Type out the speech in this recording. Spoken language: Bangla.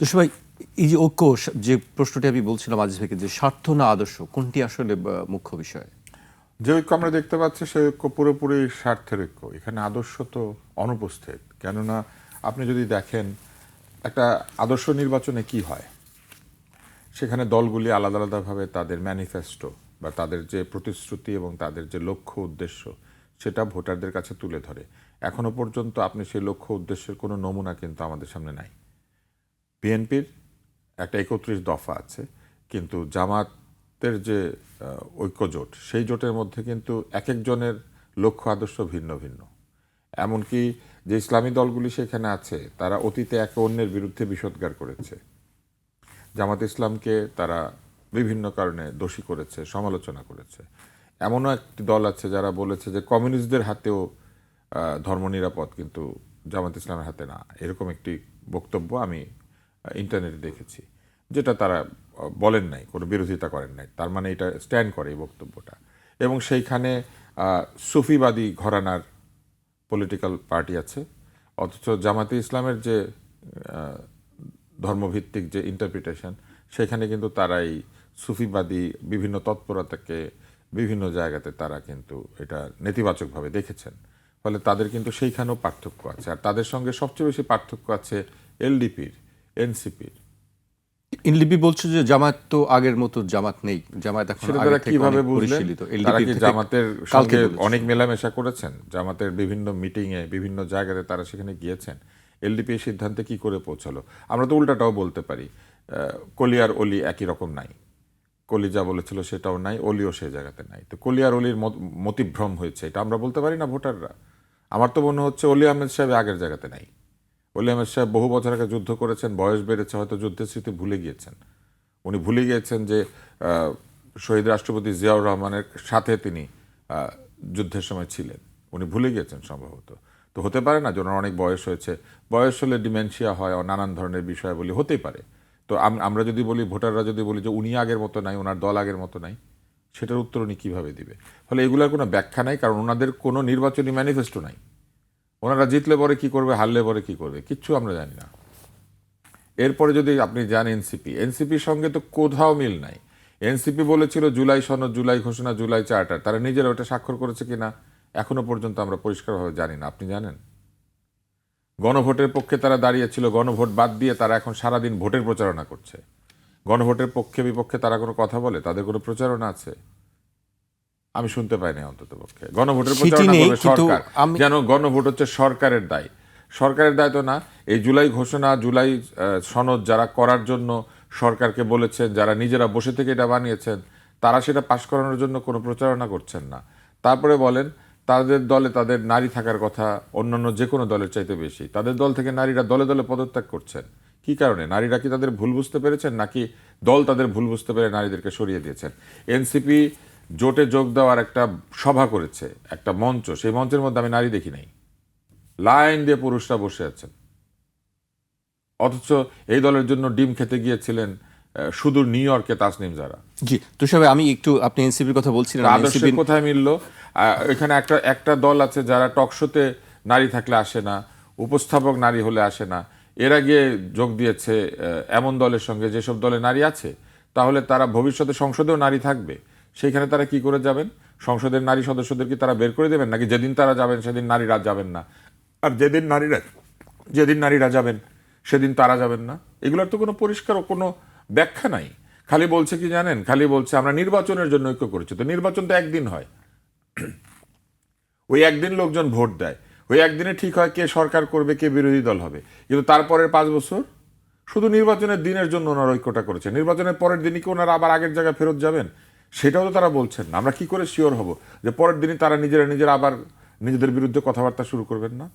তো সবাই, এই যে ঐক্য, যে প্রশ্নটি আমি বলছিলাম আজ থেকে যে স্বার্থ না আদর্শ, কোনটি আসলে মুখ্য বিষয়? যে ঐক্য আমরা দেখতে পাচ্ছি সেই ঐক্য পুরোপুরি স্বার্থের ঐক্য। এখানে আদর্শ তো অনুপস্থিত। কেননা, আপনি যদি দেখেন, একটা আদর্শ নির্বাচনে কি হয়? সেখানে দলগুলি আলাদা আলাদাভাবে তাদের ম্যানিফেস্টো বা তাদের যে প্রতিশ্রুতি এবং তাদের যে লক্ষ্য উদ্দেশ্য, সেটা ভোটারদের কাছে তুলে ধরে। এখনও পর্যন্ত আপনি সেই লক্ষ্য উদ্দেশ্যের কোনো নমুনা কিন্তু আমাদের সামনে নাই। বিএনপির একটা একত্রিশ দফা আছে কিন্তু জামাতের যে আহ, ঐক্যজোট সেই জোটের মধ্যে কিন্তু এক একজনের লক্ষ্য আদর্শ ভিন্ন ভিন্ন। এমনকি যে ইসলামী দলগুলি সেখানে আছে তারা অতীতে একে অন্যের বিরুদ্ধে বিষোদ্গার করেছে। জামাত ইসলামকে তারা বিভিন্ন কারণে দোষী করেছে সমালোচনা করেছে। এমনও একটি দল আছে যারা বলেছে যে কমিউনিস্টদের হাতেও ধর্ম নিরাপদ কিন্তু জামাত ইসলামের হাতে না। এরকম একটি বক্তব্য আমি ইন্টারনেটে দেখেছি, যেটা তারা বলেন নাই, কোনো বিরোধিতা করেন নাই। তার মানে এটা স্ট্যান্ড করে এই বক্তব্যটা। এবং সেইখানে সুফিবাদী ঘরানার পলিটিক্যাল পার্টি আছে, অথচ জামাতে ইসলামের যে ধর্মভিত্তিক যে ইন্টারপ্রিটেশন সেখানে কিন্তু তারা এই সুফিবাদী বিভিন্ন তৎপরতাকে বিভিন্ন জায়গাতে তারা কিন্তু এটা নেতিবাচকভাবে দেখেছেন। ফলে তাদের কিন্তু সেইখানেও পার্থক্য আছে। আর তাদের সঙ্গে সবচেয়ে বেশি পার্থক্য আছে এলডিপির। এনসিপির। ইনলিপি বলছে যে জামাত তো আগের মতো জামাত নেই। জামাত এখন তারা কীভাবে পরিশীলিত। জামাতের কালকে অনেক মেলামেশা করেছেন? জামাতের বিভিন্ন মিটিং এ বিভিন্ন জায়গাতে তারা সেখানে গিয়েছেন। এলডিপি এই সিদ্ধান্তে কি করে পৌঁছালো? আমরা তো উল্টাটাও বলতে পারি। আহ, কলি অলি একই রকম নাই। কলি যা বলেছিল সেটাও নাই অলিও সেই জায়গাতে নাই। তো কলি আর অলির মত- মতিভ্রম হয়েছে। এটা আমরা বলতে পারি না ভোটাররা? আমার তো মনে হচ্ছে অলি আহমেদ সাহেব আগের জায়গাতে নাই। আহমেদ সাহেব, বহু বছর আগে যুদ্ধ করেছেন, বয়স বেড়েছে, হয়তো যুদ্ধের স্মৃতি ভুলে গিয়েছেন। উনি ভুলে গিয়েছেন যে শহীদ রাষ্ট্রপতি জিয়াউর রহমানের সাথে তিনি যুদ্ধের সময় ছিলেন। উনি ভুলে গিয়েছেন সম্ভবত। তো হতে পারে না যে ওনার অনেক বয়স হয়েছে। বয়স হলে ডিমেনশিয়া হয় নানান ধরনের বিষয় বলি, হতেই পারে। তো আম- আমরা যদি বলি, ভোটাররা যদি বলি যে, উনি আগের মতো নাই, ওনার দল আগের মতো নাই, সেটার উত্তর উনি কীভাবে দিবে? ফলে এগুলোর কোনো ব্যাখ্যা নাই, কারণ ওনাদের কোনো নির্বাচনী ম্যানিফেস্টো নাই। ওনারা জিতলে পরে কি করবে, হারলে পরে কি করবে, কিচ্ছু আমরা জানি না। এরপরে যদি আপনি যান এনসিপি, এনসিপির সঙ্গে তো কোথাও মিল নাই। এনসিপি বলেছিল জুলাই সনদ, জুলাই ঘোষণা, জুলাই চার্টার, তারা নিজেরা ওটা স্বাক্ষর করেছে কিনা, এখনও পর্যন্ত আমরা পরিষ্কারভাবে জানি না, আপনি জানেন? গণভোটের পক্ষে তারা দাঁড়িয়েছিল, গণভোট বাদ দিয়ে তারা এখন সারাদিন ভোটের প্রচারণা করছে। গণভোটের পক্ষে বিপক্ষে তারা কোনো কথা বলে, তাদের কোনো প্রচারণা আছে? আমি শুনতে পাইনি অন্তত পক্ষে। গণভোটের প্রচারণা সরকার। যেন গণভোট হচ্ছে সরকারের দায়। সরকারের দায় তো না এই জুলাই ঘোষণা জুলাই সনদ যারা করার জন্য সরকারকে বলেছেন যারা নিজেরা বসে থেকে এটা বানিয়েছেন তারা সেটা পাশ করানোর জন্য কোনো প্রচারণা করছেন না। তারপরে বলেন তাদের দলে তাদের নারী থাকার কথা অন্যান্য যে কোনো দলের চাইতে বেশি। তাদের দল থেকে নারীরা দলে দলে পদত্যাগ করছেন। কি কারণে? নারীরা কি তাদের ভুল বুঝতে পেরেছেন? নাকি দল তাদের ভুল বুঝতে পেরে নারীদেরকে সরিয়ে দিয়েছেন? এনসিপি জোটে যোগ দেওয়ার একটা সভা করেছে একটা মঞ্চ। সেই মঞ্চের মধ্যে আমি নারী দেখি নাই। লাইন দিয়ে পুরুষরা বসে আছেন। অথচ এই দলের জন্য ডিম খেতে গিয়েছিলেন সুদূর নিউ ইয়র্কে তাসনিম যারা জি তুষার আমি একটু আপনি এনসিপির কথা বলছিলেন আদর্শে কোথায় মিললো? এখানে একটা একটা দল আছে যারা টকশোতে নারী থাকলে আসে না উপস্থাপক নারী হলে আসে না। এর আগে যোগ দিয়েছে এমন দলের সঙ্গে যেসব দলে নারী আছে তাহলে তারা ভবিষ্যতে সংসদেও নারী থাকবে। সেইখানে তারা কি করে যাবেন? সংসদের নারী সদস্যদেরকে তারা বের করে দেবেন? নাকি যেদিন তারা যাবেন, সেদিন নারীরা যাবেন না? আর যেদিন নারীরা যেদিন নারীরা যাবেন, সেদিন তারা যাবেন না? এগুলোর তো কোনো পরিষ্কার কোনো ব্যাখ্যা নাই। খালি বলছে কি জানেন? খালি বলছে আমরা নির্বাচনের জন্য ঐক্য করেছি। তো নির্বাচন তো একদিন হয়। ওই একদিন লোকজন ভোট দেয়। ওই একদিনে ঠিক হয় কে সরকার করবে, কে বিরোধী দল হবে। কিন্তু তারপরের পাঁচ বছর শুধু নির্বাচনের দিনের জন্য ওনারা ঐক্যটা করেছে নির্বাচনের পরের দিনই কি ওনারা আবার আগের জায়গায় ফেরত যাবেন? সেটাও তো তারা বলছেন না। আমরা কি করে শিওর হব যে পরের দিনই তারা নিজেরা নিজেরা আবার নিজেদের বিরুদ্ধে কথাবার্তা শুরু করবেন না?